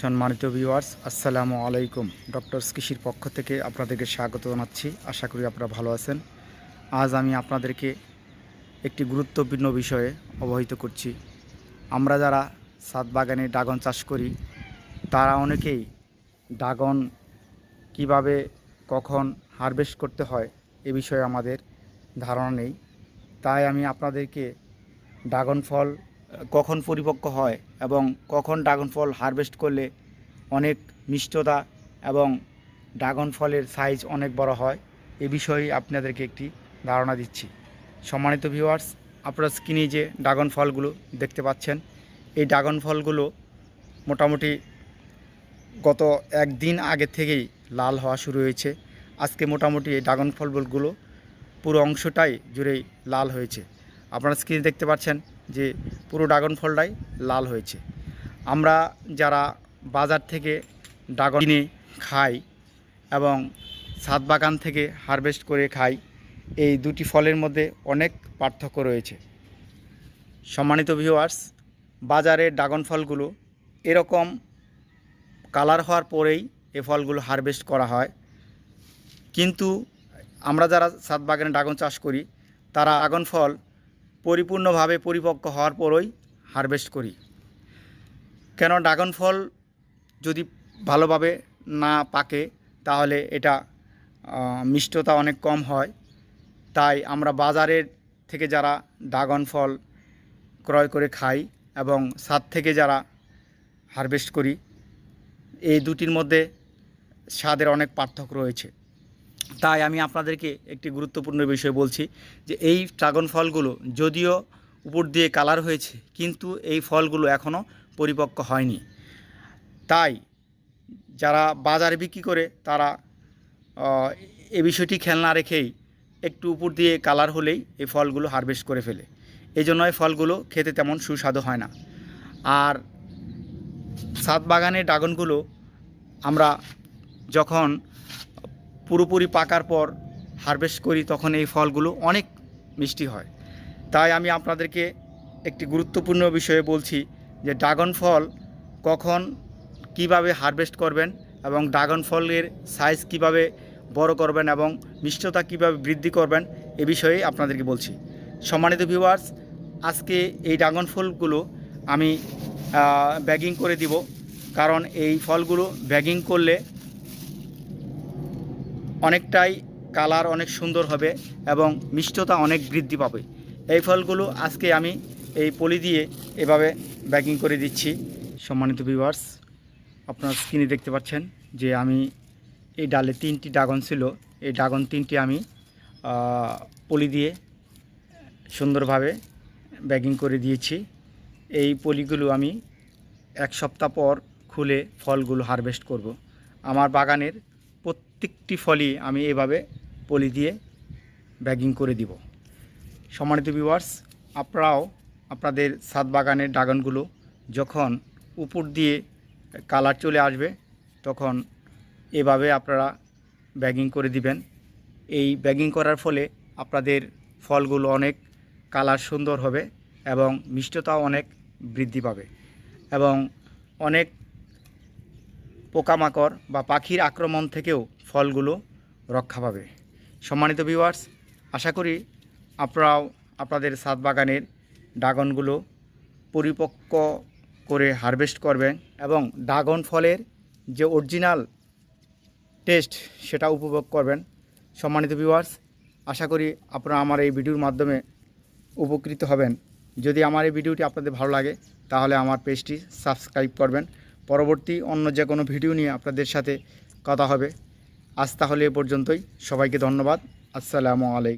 সম্মানিত ভিউয়ার্স আসসালামু আলাইকুম। ডক্টরস কৃষির পক্ষ থেকে আপনাদেরকে স্বাগত জানাচ্ছি। আশা করি আপনারা ভালো আছেন। আজ আমি আপনাদেরকে একটি গুরুত্বপূর্ণ বিষয়ে অবহিত করছি। আমরা যারা সাত বাগানে ড্রাগন চাষ করি, তারা অনেকেই ড্রাগন কীভাবে, কখন হারভেস্ট করতে হয়, এ বিষয়ে আমাদের ধারণা নেই। তাই আমি আপনাদেরকে ড্রাগন ফল কখন পরিপক্ক হয় এবং কখন ড্রাগন ফল হারভেস্ট করলে অনেক মিষ্টতা এবং ড্রাগন ফলের সাইজ অনেক বড় হয়, এ বিষয়ে আপনাদেরকে একটি ধারণা দিচ্ছি। সম্মানিত ভিউয়ার্স আপনারা স্ক্রিনে যে ড্রাগন ফলগুলো দেখতে পাচ্ছেন, এই ড্রাগন ফলগুলো মোটামুটি গত একদিন আগে থেকেই লাল হওয়া শুরু হয়েছে। আজকে মোটামুটি এই ড্রাগন ফলগুলো পুরো অংশটাই জুড়েই লাল হয়েছে। আপনারা স্ক্রিনে দেখতে পাচ্ছেন যে পুরো ড্রাগন ফলটাই লাল হয়েছে। আমরা যারা বাজার থেকে ড্রাগন কিনে খাই এবং সাত বাগান থেকে হারভেস্ট করে খাই, এই দুটি ফলের মধ্যে অনেক পার্থক্য রয়েছে। সম্মানিত ভিউয়ার্স, বাজারে ড্রাগন ফলগুলো এরকম কালার হওয়ার পরেই এ ফলগুলো হারভেস্ট করা হয়। কিন্তু আমরা যারা ছাদ বাগানে ড্রাগন চাষ করি, তারা ড্রাগন ফল পরিপূর্ণভাবে পরিপক্ক হওয়ার পরই হারভেস্ট করি। কেন ড্রাগন ফল যদি ভালোভাবে না পাকে, তাহলে এটা মিষ্টতা অনেক কম হয়। তাই আমরা বাজারের থেকে যারা ড্রাগন ফল ক্রয় করে খাই এবং ছাদ থেকে যারা হারভেস্ট করি, এই দুটির মধ্যে স্বাদের অনেক পার্থক্য রয়েছে। তাই আমি আপনাদেরকে একটি গুরুত্বপূর্ণ বিষয় বলছি যে এই ড্রাগন ফলগুলো যদিও উপর দিয়ে কালার হয়েছে, কিন্তু এই ফলগুলো এখনও পরিপক্ক হয়নি। তাই যারা বাজারে বিক্রি করে, তারা এ বিষয়টি খেয়াল না রেখেই একটু উপর দিয়ে কালার হলেই এই ফলগুলো হারভেস্ট করে ফেলে। এই জন্য এই ফলগুলো খেতে তেমন সুস্বাদু হয় না। আর ছাদ বাগানে ড্রাগনগুলো আমরা যখন পুরোপুরি পাকার পর হারভেস্ট করি, তখন এই ফলগুলো অনেক মিষ্টি হয়। তাই আমি আপনাদেরকে একটি গুরুত্বপূর্ণ বিষয়ে বলছি যে ড্রাগন ফল কখন কীভাবে হারভেস্ট করবেন এবং ড্রাগন ফলের সাইজ কীভাবে বড় করবেন এবং মিষ্টতা কীভাবে বৃদ্ধি করবেন, এ বিষয়ে আপনাদেরকে বলছি। সম্মানিত ভিউয়ার্স আজকে এই ড্রাগন ফলগুলো আমি ব্যাগিং করে দিব। কারণ এই ফলগুলো ব্যাগিং করলে অনেকটাই কালার অনেক সুন্দর হবে এবং মিষ্টতা অনেক বৃদ্ধি পাবে। এই ফলগুলো আজকে আমি এই পলি দিয়ে এভাবে ব্যাকিং করে দিচ্ছি। সম্মানিত ভিউয়ার্স আপনার স্ক্রিনে দেখতে পাচ্ছেন যে আমি এই ডালে তিনটি ড্রাগন ছিল। এই ড্রাগন তিনটি আমি পলি দিয়ে সুন্দরভাবে ব্যাগিং করে দিয়েছি। এই পলিগুলো আমি এক সপ্তাহ পর খুলে ফলগুলো হারভেস্ট করব। আমার বাগানের প্রত্যেকটি ফলই আমি এভাবে পলি দিয়ে ব্যাগিং করে দিব। সম্মানিত ভিউয়ার্স আপনারাও আপনাদের ছাদ বাগানের ড্রাগনগুলো যখন উপর দিয়ে কালার চলে আসবে, তখন এভাবে আপনারা ব্যাগিং করে দিবেন। এই ব্যাগিং করার ফলে আপনাদের ফলগুলো অনেক কালার সুন্দর হবে এবং মিষ্টতাও অনেক বৃদ্ধি পাবে এবং অনেক পোকামাকড় বা পাখির আক্রমণ থেকেও ফলগুলো রক্ষা পাবে। সম্মানিত ভিউয়ার্স আশা করি আপনারাও আপনাদের ছাদ বাগানের ড্রাগনগুলো পরিপক্ক করে হারভেস্ট করবেন এবং ড্রাগন ফলের যে অরিজিনাল টেস্ট সেটা উপভোগ করবেন। সম্মানিত ভিউয়ার্স আশা করি আপনারা আমার এই ভিডিওর মাধ্যমে উপকৃত হবেন। যদি আমার এই ভিডিওটি আপনাদের ভালো লাগে, তাহলে আমার পেজটি সাবস্ক্রাইব করবেন। পরবর্তী অন্য যে কোনো ভিডিও নিয়ে আপনাদের সাথে কথা হবে। আজ তাহলে এ পর্যন্তই। সবাইকে ধন্যবাদ। আসসালামু আলাইকুম।